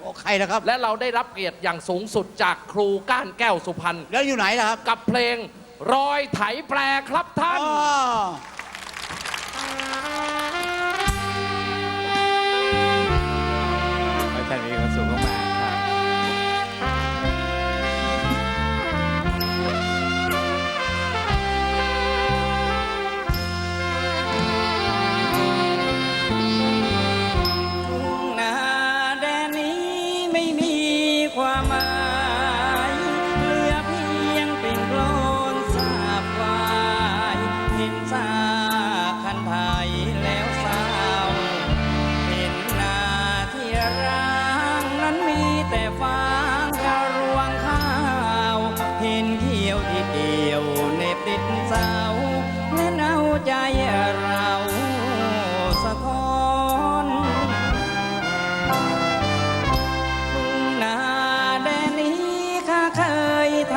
โอ้ใครนะครับ และเราได้รับเกียรติอย่างสูงสุดจากครูก้านแก้วสุพรรณแล้วอยู่ไหนล่ะครับกับเพลงรอยไถแปรครับท่าน อ๋อ น็บติดเสาและเนาใจเราสะท้อนทุ่งนาแดนนี้ข้าเคยไถ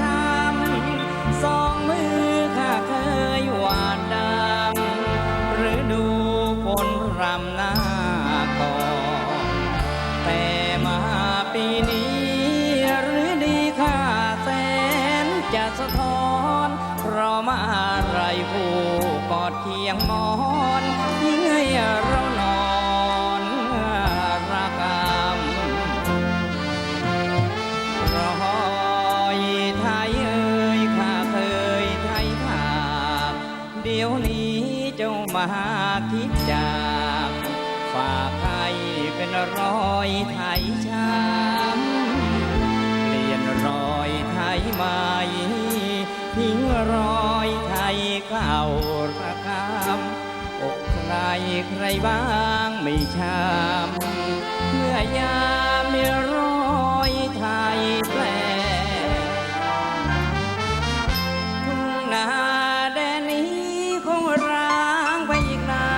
ทำสองมือข้าเคยหวานดำหรือดูฝนรำหน้าก่อนแต่มาปีนี้หรือดีค่าแสนจะสะท้อน เพราะมาไรผู้กอดเคียงมอนยิ่งให้เรานอนระกำรอยไทยเอ่ยข้าเคยไทยถากเดี๋ยวนี้เจ้ามาคิดจาก ฝากให้เป็นรอยไทยช้ำ รอยไทยเก่าระกำอกใครใครบ้างไม่ช้ำเมื่อยามมีรอยไทยแปลทุ่งนาแดนนี้คงร้างไปอีกนา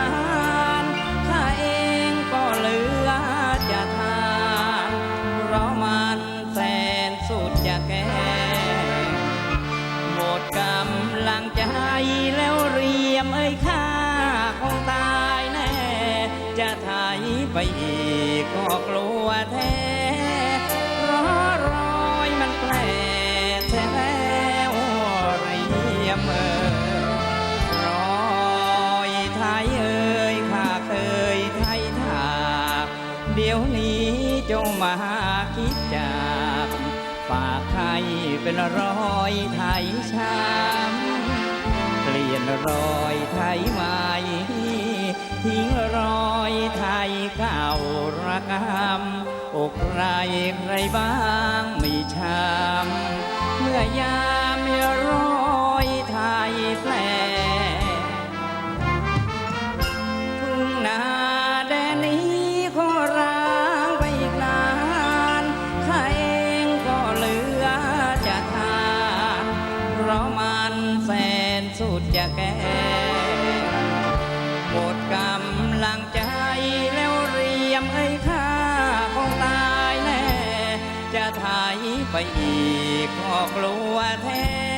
นข้าเองก็เหลือจะทานเพราะมันแสนสุดจะแก่ ยมเอ้ยข้าคงตายแน่ จะไถไปอีกก็กลัวแท้ราะรอยมันแปลแท้แล้วเรียมเอ้ยรอยไทยเอ้ยข้าเคยไทยถากเดี๋ยวนี้จงมาคิดจาก ฝากให้เป็นรอยไทยช้ำ เปลี่ยนรอยไทยใหม่ ทิ้งรอยไทยเก่าระกำอกใครใครบ้างไม่ช้ำเมื่อยา แก่หมดกำลังใจแล้วเรียมไอ้ข้าคงตายแน่ จะถ่ายไปอีกก็กลัวแท้